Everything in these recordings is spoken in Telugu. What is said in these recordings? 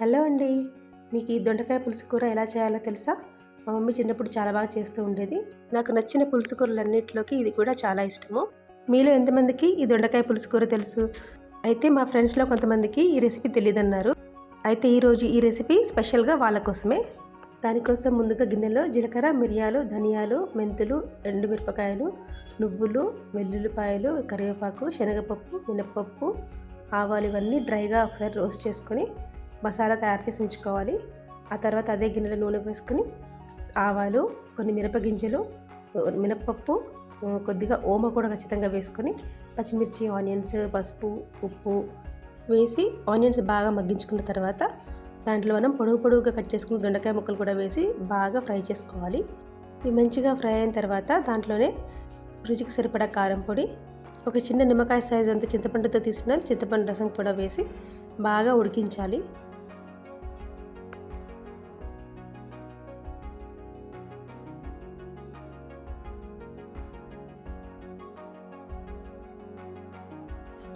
హలో అండి. మీకు ఈ దొండకాయ పులుసు కూర ఎలా చేయాలో తెలుసా? మా మమ్మీ చిన్నప్పుడు చాలా బాగా చేస్తూ ఉండేది. నాకు నచ్చిన పులుసు కూరలన్నింటిలోకి ఇది కూడా చాలా ఇష్టము. మీలో ఎంతమందికి ఈ దొండకాయ పులుసు కూర తెలుసు? అయితే మా ఫ్రెండ్స్లో కొంతమందికి ఈ రెసిపీ తెలియదన్నారు అయితే ఈరోజు ఈ రెసిపీ స్పెషల్గా వాళ్ళ కోసమే. దానికోసం ముందుగా గిన్నెలో జీలకర్ర మిరియాలు ధనియాలు మెంతులు ఎండుమిరపకాయలు నువ్వులు వెల్లుల్లిపాయలు కరివేపాకు శనగపప్పు మినప్పప్పు ఆవాలు ఇవన్నీ డ్రైగా ఒకసారి రోస్ట్ చేసుకొని మసాలా తయారు చేసి ఉంచుకోవాలి. ఆ తర్వాత అదే గిన్నెలో నూనె వేసుకొని ఆవాలు కొన్ని మిరపగింజలు మినపప్పు కొద్దిగా ఓమ కూడా ఖచ్చితంగా వేసుకొని పచ్చిమిర్చి ఆనియన్స్ పసుపు ఉప్పు వేసి ఆనియన్స్ బాగా మగ్గించుకున్న తర్వాత దాంట్లో మనం పొడుగు పొడుగుగా కట్ చేసుకున్న దొండకాయ ముక్కలు కూడా వేసి బాగా ఫ్రై చేసుకోవాలి. ఇవి మంచిగా ఫ్రై అయిన తర్వాత దాంట్లోనే రుచికి సరిపడా కారం పొడి ఒక చిన్న నిమ్మకాయ సైజ్ అంత చింతపండుతో తీసుకున్న చింతపండు రసం కూడా వేసి బాగా ఉడికించాలి.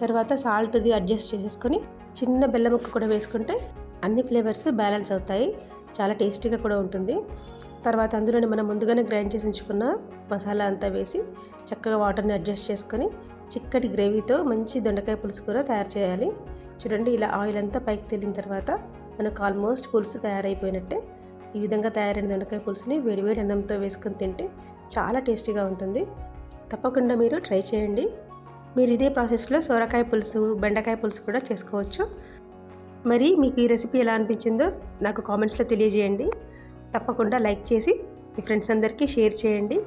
తర్వాత సాల్ట్ది అడ్జస్ట్ చేసేసుకొని చిన్న బెల్లం ముక్క కూడా వేసుకుంటే అన్ని ఫ్లేవర్స్ బ్యాలెన్స్ అవుతాయి. చాలా టేస్టీగా కూడా ఉంటుంది. తర్వాత అందులోనే మనం ముందుగానే గ్రైండ్ చేసి ఉంచుకున్న మసాలా అంతా వేసి చక్కగా వాటర్ని అడ్జస్ట్ చేసుకొని చిక్కటి గ్రేవీతో మంచి దొండకాయ పులుసు కూర తయారు చేయాలి. చూడండి ఇలా ఆయిల్ అంతా పైకి తేలిన తర్వాత మనకు ఆల్మోస్ట్ పులుసు తయారైపోయినట్టే ఈ విధంగా తయారైన దొండకాయ పులుసుని వేడివేడి అన్నంతో వేసుకొని తింటే చాలా టేస్టీగా ఉంటుంది. తప్పకుండా మీరు ట్రై చేయండి. మీరు ఇదే ప్రాసెస్లో సోరకాయ పులుసు బెండకాయ పులుసు కూడా చేసుకోవచ్చు. మరి మీకు ఈ రెసిపీ ఎలా అనిపించిందో నాకు కామెంట్స్లో తెలియజేయండి. తప్పకుండా లైక్ చేసి మీ ఫ్రెండ్స్ అందరికీ షేర్ చేయండి.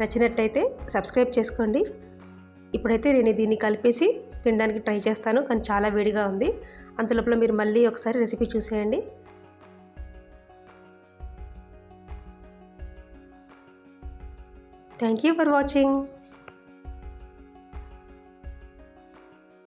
నచ్చినట్టయితే సబ్స్క్రైబ్ చేసుకోండి. ఇప్పుడైతే నేను దీన్ని కలిపేసి తినడానికి ట్రై చేస్తాను కానీ చాలా వేడిగా ఉంది. అంతలోపల మీరు మళ్ళీ ఒకసారి రెసిపీ చూసేయండి. Thank you for watching.